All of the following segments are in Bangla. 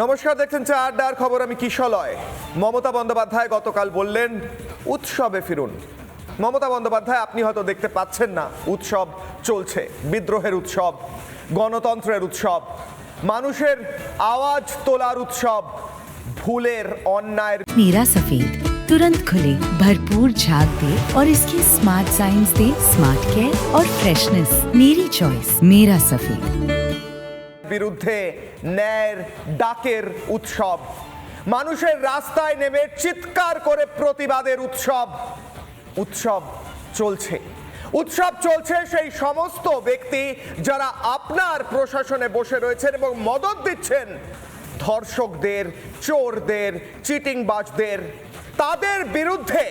নমস্কার দেখছেন চা আড্ডার খবর আমি কিশলয় মমতা বন্দ্যোপাধ্যায় গতকাল বললেন উৎসবে ফিরুন মমতা বন্দ্যোপাধ্যায় আপনি হয়তো দেখতে পাচ্ছেন না উৎসব চলছে বিদ্রোহের উৎসব গণতন্ত্রের উৎসব মানুষের আওয়াজ তোলার উৎসব ভুলের অন্যায়ের मेरा सफेद तुरंत खुले भरपूर झाग दे और इसकी स्मार्ट साइंस दे स्मार्ट केयर और फ्रेशनेस मेरी चॉइस मेरा सफेद বিরুদ্ধে ন্যায়ের ডাকের উৎসব। মানুষের রাস্তায় নেমে চিৎকার করে প্রতিবাদের উৎসব। উৎসব চলছে। উৎসব চলছে সেই সমস্ত ব্যক্তি যারা আপনার প্রশাসনে বসে রয়েছেন এবং মদত দিচ্ছেন। ধর্ষকদের, চোরদের, চিটিংবাজদের। তাদের বিরুদ্ধে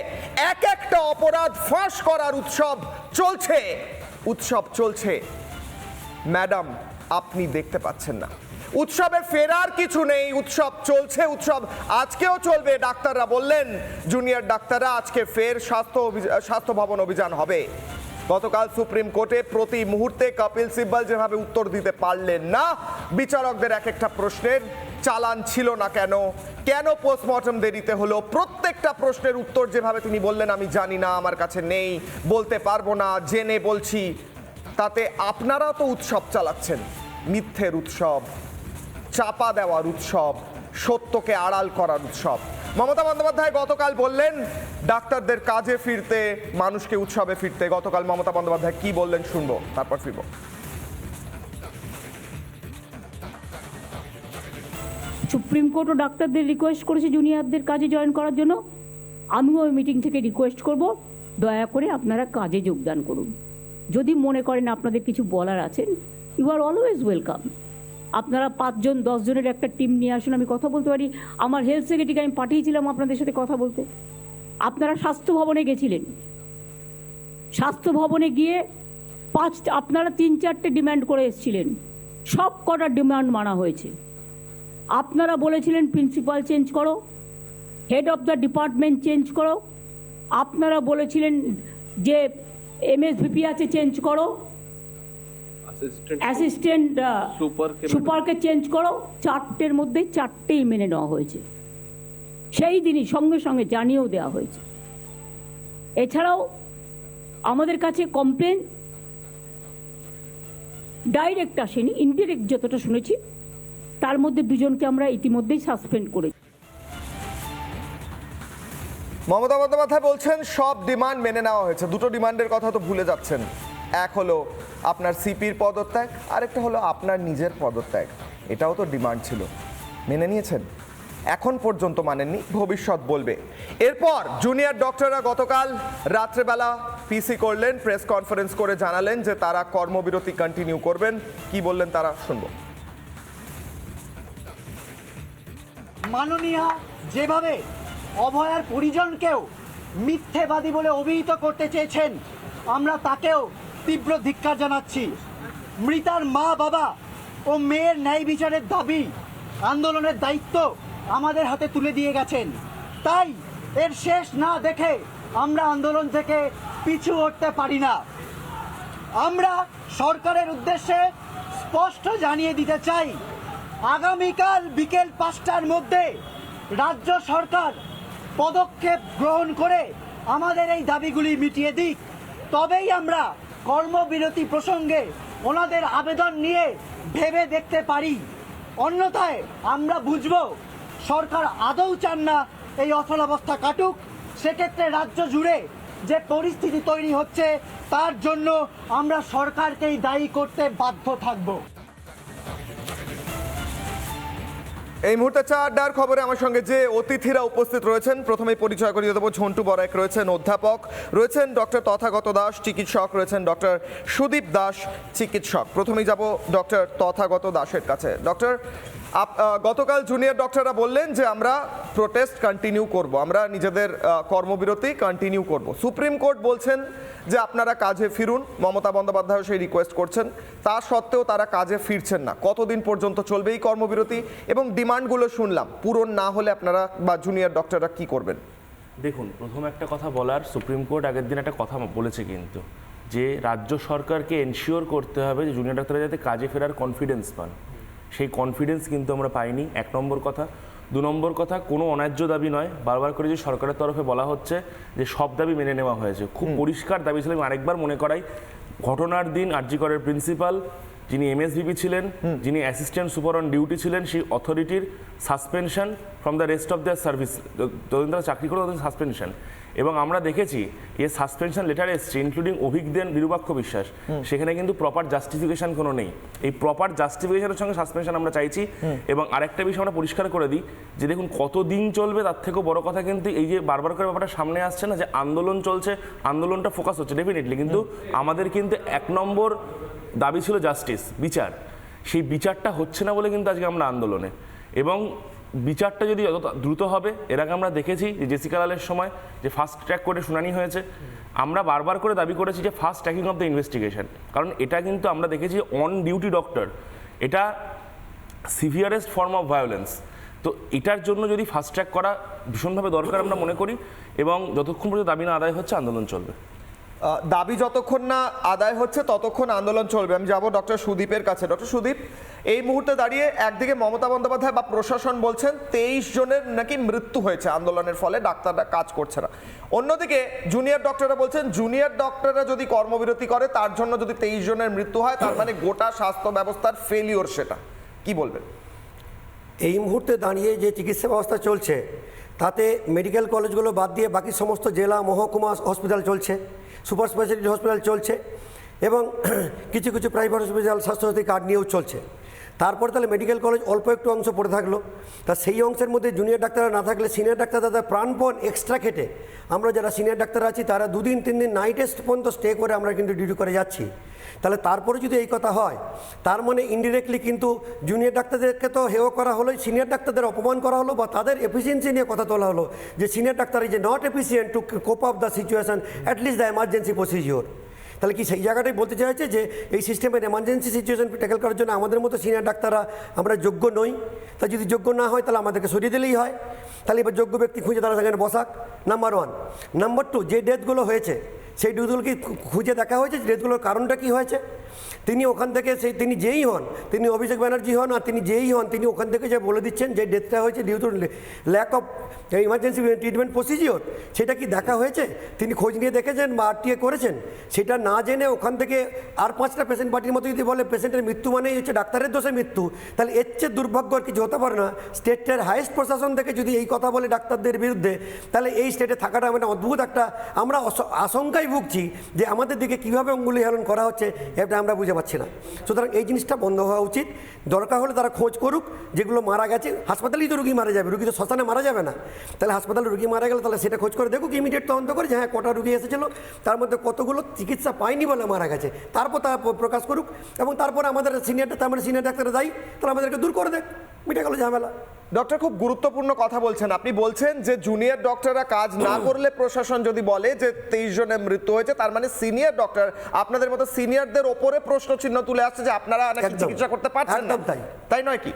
এক একটা অপরাধ ফাঁস করার উৎসব চলছে। উৎসব চলছে। ম্যাডাম আপনি দেখতে পাচ্ছেন না। উৎসবে ফেরার কিছু নেই, উৎসব চলছে, উৎসব আজকেও চলবে। ডাক্তাররা বললেন, জুনিয়র ডাক্তাররা আজকে ফের স্বাস্থ্য স্বাস্থ্য ভবন অভিযান হবে। গতকাল সুপ্রিম কোর্টে প্রতি মুহূর্তে কপিল সিব্বল যেভাবে উত্তর দিতে পারলেন না, বিচারকদের এক একটা প্রশ্নের চালান ছিল না কেন? কেন পোস্টমর্টম দেরিতে হলো? প্রত্যেকটা প্রশ্নের উত্তর যেভাবে তিনি বললেন, আমি জানি না, আমার কাছে নেই, বলতে পারব না, জেনে বলছি। তাতে আপনারা তো উৎসব চালাচ্ছেন। মিথ্যের উৎসব, চাপা দেওয়ার উৎসব, সত্যকে আড়াল করার উৎসব। মমতা বন্দ্যোপাধ্যায় গতকাল বললেন, ডাক্তারদের কাজে ফিরতে, মানুষকে উৎসবে ফিরতে। গতকাল মমতা বন্দ্যোপাধ্যায় কি বললেন শুনব, তারপর ফিরবো। সুপ্রিম কোর্টও ডাক্তারদের রিকোয়েস্ট করেছে জুনিয়রদের কাজে জয়েন করার জন্য। আমিও ওই মিটিং থেকে রিকোয়েস্ট করব। দয়া করে আপনারা কাজে যোগদান করুন। যদি মনে করেন আপনাদের কিছু বলার আছে ইউ আর অলওয়েজ ওয়েলকাম আপনারা পাঁচজন, দশজনের একটা টিম নিয়ে আসুন, আমি কথা বলতে পারি। আমার হেলথ সেক্রেটারিকে আমি পাঠিয়েছিলাম আপনাদের সাথে কথা বলতে। আপনারা স্বাস্থ্য ভবনে গেছিলেন। স্বাস্থ্য ভবনে গিয়ে পাঁচ আপনারা তিন চারটে ডিম্যান্ড করে এসেছিলেন। সব কটা ডিমান্ড মানা হয়েছে। আপনারা বলেছিলেন প্রিন্সিপাল চেঞ্জ করো head of the department change করো। আপনারা বলেছিলেন যে এমএসভিপি আছে চেঞ্জ করো। অ্যাসিস্ট্যান্ট সুপারকে সুপারকে চেঞ্জ করো। চারটের মধ্যে চারটেই মেনে নেওয়া হয়েছে। সেই দিনই সঙ্গে সঙ্গে জানিয়েও দেওয়া হয়েছে। এছাড়াও আমাদের কাছে কমপ্লেন ডাইরেক্ট আসেনি ইনডিরেক্ট যতটা শুনেছি তার মধ্যে দুজনকে আমরা ইতিমধ্যেই সাসপেন্ড করেছি। মমতা বন্দ্যোপাধ্যায় বলছেন, সব ডিমান্ড মেনে নেওয়া হয়েছে। দুটো ডিমান্ডের কথা তো ভুলে যাচ্ছেন। এক হলো আপনার সিপির পদত্যাগ, আরেকটা হলো আপনার নিজের পদত্যাগ। এটাও তো ডিমান্ড ছিল। মেনে নিয়েছেন? এখন পর্যন্ত মানেননি, ভবিষ্যৎ বলবে। এরপর জুনিয়র ডক্টররা গতকাল রাত্রেবেলা পিসি করলেন, প্রেস কনফারেন্স করে জানালেন যে তারা কর্মবিরতি কন্টিনিউ করবেন। কি বললেন তারা? শুনব। মাননীয় যেভাবে অভয়ার পরিজনকেও মিথ্যেবাদী বলে অভিহিত করতে চেয়েছেন। আমরা তাকেও তীব্র ধিক্কার জানাচ্ছি। মৃতার মা, বাবা ও মেয়ের ন্যায় বিচারের দাবি, আন্দোলনের দায়িত্ব আমাদের হাতে তুলে দিয়ে গেছেন। তাই এর শেষ না দেখে আমরা আন্দোলন থেকে পিছু হটতে পারি না। আমরা সরকারের উদ্দেশ্যে স্পষ্ট জানিয়ে দিতে চাই, আগামীকাল বিকেল পাঁচটার মধ্যে রাজ্য সরকার পদক্ষেপ গ্রহণ করে আমাদের এই দাবিগুলি মিটিয়ে দিক। তবেই আমরা কর্মবিরতি প্রসঙ্গে ওনাদের আবেদন নিয়ে ভেবে দেখতে পারি। অন্যথায় আমরা বুঝব সরকার আদৌ চান না এই অচলাবস্থা কাটুক। সেক্ষেত্রে রাজ্য জুড়ে যে পরিস্থিতি তৈরি হচ্ছে, তার জন্য আমরা সরকারকেই দায়ী করতে বাধ্য থাকব। এই মুহূর্তে চা আড্ডার খবরে আমার সঙ্গে যে অতিথিরা উপস্থিত রয়েছেন, প্রথমেই পরিচয় করিয়ে দেবো, ঝন্টু বরাক রয়েছেন, অধ্যাপক রয়েছেন ডক্টর তথাগত দাস, চিকিৎসক রয়েছেন ডক্টর সুদীপ দাস, চিকিৎসক। প্রথমেই যাব ডক্টর তথাগত দাসের কাছে। ডক্টর গতকাল জুনিয়র ডক্টররা বললেন যে আমরা প্রোটেস্ট কন্টিনিউ করব। আমরা নিজেদের কর্মবিরতি কন্টিনিউ করব। সুপ্রিম কোর্ট বলছেন যে আপনারা কাজে ফিরুন। মমতা বন্দ্যোপাধ্যায় সেই রিকোয়েস্ট করছেন। তা সত্ত্বেও তারা কাজে ফিরছেন না। কতদিন পর্যন্ত চলবে এই কর্মবিরতি? এবং ডিমান্ডগুলো শুনলাম, পূরণ না হলে আপনারা বা জুনিয়র ডক্টররা কি করবেন? দেখুন, প্রথম একটা কথা বলার, সুপ্রিম কোর্ট আগের দিন একটা কথা বলেছে কিন্তু, যে রাজ্য সরকারকে এনশিওর করতে হবে যে জুনিয়র ডাক্তাররা যাতে কাজে ফেরার কনফিডেন্স পান। সেই কনফিডেন্স কিন্তু আমরা পাইনি এক নম্বর কথা। দু নম্বর কথা কোনো অন্যায্য দাবি নয়। বারবার করে যে সরকারের তরফে বলা হচ্ছে যে সব দাবি মেনে নেওয়া হয়েছে। খুব পরিষ্কার দাবি ছিল আমি আরেকবার মনে করাই ঘটনার দিন আরজিকরের প্রিন্সিপাল যিনি এমএসভিপি ছিলেন যিনি অ্যাসিস্ট্যান্ট সুপার অন ডিউটি ছিলেন সেই অথরিটির suspension from the rest of the service যতদিন তারা চাকরি করে ততদিন সাসপেনশন এবং আমরা দেখেছি যে সাসপেনশন লেটার এসছে ইনক্লুডিং অভিজ্ঞান বিরূপাক্ষ বিশ্বাস। সেখানে কিন্তু প্রপার জাস্টিফিকেশন কোনো নেই। এই প্রপার জাস্টিফিকেশনের সঙ্গে সাসপেনশন আমরা চাইছি এবং আরেকটা বিষয় আমরা পরিষ্কার করে দিই যে দেখুন কতদিন চলবে তার থেকেও বড় কথা কিন্তু এই যে বারবার করে ব্যাপারটা সামনে আসছে না যে আন্দোলন চলছে আন্দোলনটা ফোকাস হচ্ছে ডেফিনেটলি কিন্তু আমাদের কিন্তু এক নম্বর দাবি ছিল জাস্টিস বিচার। সেই বিচারটা হচ্ছে না বলে কিন্তু আজকে আমরা আন্দোলনে। এবং বিচারটা যদি যত দ্রুত হবে, এর আগে আমরা দেখেছি যে জেসিকা লালের সময় যে ফাস্ট ট্র্যাক করে শুনানি হয়েছে, আমরা বারবার করে দাবি করেছি যে fast tracking of the investigation কারণ এটা কিন্তু আমরা দেখেছি অন ডিউটি ডক্টর এটা সিভিয়ারেস্ট ফর্ম অফ ভায়োলেন্স তো এটার জন্য যদি ফাস্ট ট্র্যাক করা ভীষণভাবে দরকার আমরা মনে করি, এবং যতক্ষণ পর্যন্ত দাবি না আদায় হচ্ছে, আন্দোলন চলবে। দাবি যতক্ষণ না আদায় হচ্ছে ততক্ষণ আন্দোলন চলবে। আমি যাব ডক্টর সুদীপের কাছে। ডক্টর সুদীপ, এই মুহূর্তে দাঁড়িয়ে একদিকে মমতা বন্দ্যোপাধ্যায় বা প্রশাসন বলছেন তেইশ জনের নাকি মৃত্যু হয়েছে আন্দোলনের ফলে, ডাক্তাররা কাজ করছে না। অন্যদিকে জুনিয়র ডক্টররা বলছেন, জুনিয়র ডক্টররা যদি কর্মবিরতি করে, তার জন্য যদি তেইশ জনের মৃত্যু হয়, তার মানে গোটা স্বাস্থ্য ব্যবস্থার ফেলিওর সেটা। কি বলবেন? এই মুহূর্তে দাঁড়িয়ে যে চিকিৎসা ব্যবস্থা চলছে, তাতে মেডিকেল কলেজগুলো বাদ দিয়ে বাকি সমস্ত জেলা, মহকুমা হসপিটাল চলছে। সুপার স্পেশালিটি হসপিটাল চলছে এবং কিছু কিছু প্রাইভেট হসপিটাল স্বাস্থ্যসাথী কার্ড নিয়েও চলছে। তারপর তাহলে মেডিকেল কলেজ অল্প একটু অংশ পড়ে থাকল। তা সেই অংশের মধ্যে জুনিয়র ডাক্তাররা না থাকলে সিনিয়র ডাক্তার তাদের প্রাণপণ এক্সট্রা খেটে। আমরা যারা সিনিয়র ডাক্তার আছি, তারা দুদিন, তিন দিন নাইট টেস্ট পর্যন্ত স্টে করে আমরা কিন্তু ডিউটি করে যাচ্ছি। তাহলে তারপরে যদি এই কথা হয়, তার মানে ইনডিরেক্টলি কিন্তু জুনিয়র ডাক্তারদেরকে তো হেও করা হলো সিনিয়র ডাক্তারদের অপমান করা হলো বা তাদের এফিসিয়েন্সি নিয়ে কথা তোলা হলো যে senior doctor is not efficient to cope up the situation at least the emergency procedure তাহলে কি সেই জায়গাটাই বলতে চাইছে যে এই সিস্টেমের এমার্জেন্সি সিচুয়েশন ট্যাকেল করার জন্য আমাদের মতো সিনিয়র ডাক্তাররা আমরা যোগ্য নই। তা যদি যোগ্য না হয়, তাহলে আমাদেরকে সরিয়ে দিলেই হয়। তাহলে এবার যোগ্য ব্যক্তি খুঁজে তারা সেখানে বসাক। নাম্বার ওয়ান নাম্বার টু যে ডেথগুলো হয়েছে সেই ডেথগুলো কি খুঁজে দেখা হয়েছে যে ডেথগুলোর কারণটা কি হয়েছে। তিনি ওখান থেকে সেই, তিনি যেই হন, তিনি অভিষেক ব্যানার্জি হন আর তিনি যেই হন, তিনি ওখান থেকে যে বলে দিচ্ছেন যে ডেথটা হয়েছে due to lack of emergency treatment procedure সেটা কি দেখা হয়েছে? তিনি খোঁজ নিয়ে দেখেছেন বা আরটিএ করেছেন? সেটা না জেনে ওখান থেকে আর পাঁচটা পেশেন্ট পার্টির মতো যদি বলে পেশেন্টের মৃত্যু মানেই হচ্ছে ডাক্তারের দোষে মৃত্যু, তাহলে এর চেয়ে দুর্ভাগ্য আর কিছু হতে পারে না। স্টেটের হাইয়েস্ট প্রশাসন থেকে যদি এই কথা বলে ডাক্তারদের বিরুদ্ধে, তাহলে এই স্টেটে থাকাটা একটা অদ্ভুত একটা, আমরা অস- আশঙ্কায় ভুগছি যে আমাদের দিকে কীভাবে অঙ্গুলি হেলন করা হচ্ছে এটা আমরা বুঝে পাচ্ছি না। সুতরাং এই জিনিসটা বন্ধ হওয়া উচিত। দরকার হলে তারা খোঁজ করুক যেগুলো মারা গেছে। হাসপাতালেই তো রুগী মারা যাবে, রুগী তো শ্মশানে মারা যাবে না। তাহলে হাসপাতালে রুগী মারা গেলে তাহলে সেটা খোঁজ করে দেখুক ইমিডিয়েট তদন্ত করে যে হ্যাঁ কটা রুগী এসেছিল। তার মধ্যে কতগুলো চিকিৎসা পায়নি বলে মারা গেছে। তারপর তারা প্রকাশ করুক এবং তারপর আমাদের সিনিয়র তার মানে সিনিয়র ডাক্তার দায়ী, তারা আমাদেরকে দূর করে দেখ। মিটে গেল ঝামেলা। ডক্টর খুব গুরুত্বপূর্ণ কথা বলছেন। আপনি বলছেন যে জুনিয়র ডক্টররা কাজ না করলে প্রশাসন যদি বলে যে তেইশ জনের মৃত্যু হয়েছে তার মানে সিনিয়র ডক্টর আপনাদের মতো সিনিয়রদের ওপরে প্রশ্ন চিহ্ন তুলে আসছে যে আপনারা অনেক চিকিৎসা করতে পারছেন না। তাই। তাই নয় কি?